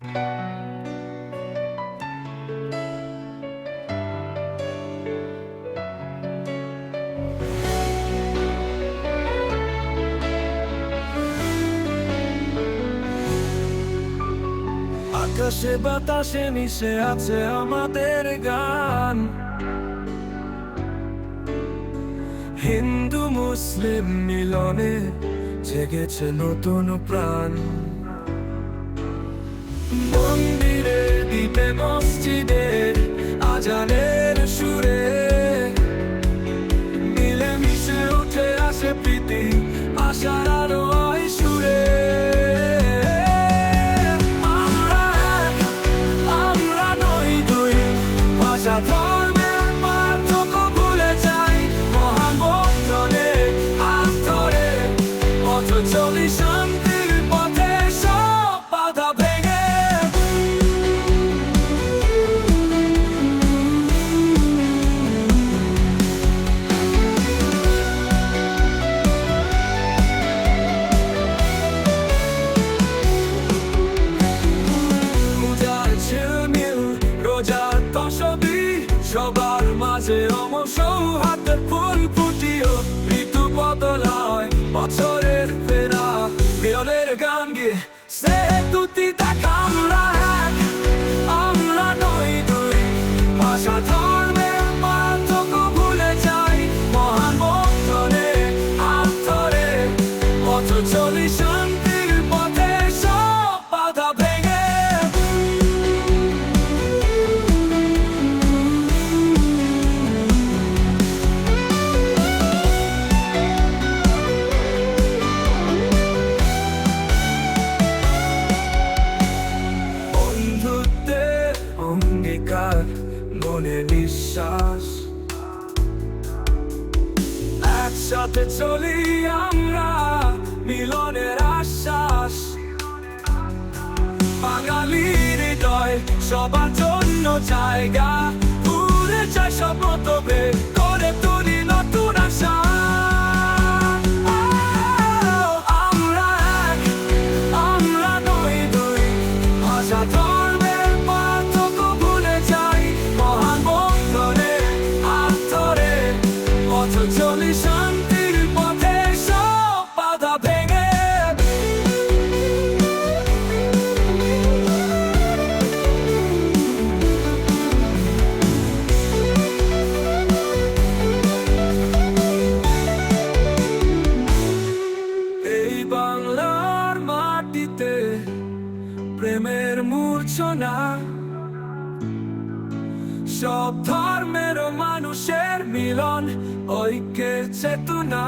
আকাশে বাতাসে মিশে আছে আমাদের গান। হিন্দু মুসলিম মিলনে জেগেছে নতুন প্রাণ। মন্দিরে দ্বীপে মসজিদের আজানের almost অঙ্গীকার মনে একসাথে চলি আমরা মিলনের আশ্বাস। বাঙালির হৃদয়, সবার জন্য জায়গা। যায় সব মতভেদ, করে তুলি নতুন আশা। আমরা আমরা দুই ভাষা পথ চলি শান্তির পথে সব বাধা ভেঙে। এই বাংলার মাটিতে প্রেমের মূর্ছনা সব ধর্মের মানুষের মিলন ঐক্যের চেতনা।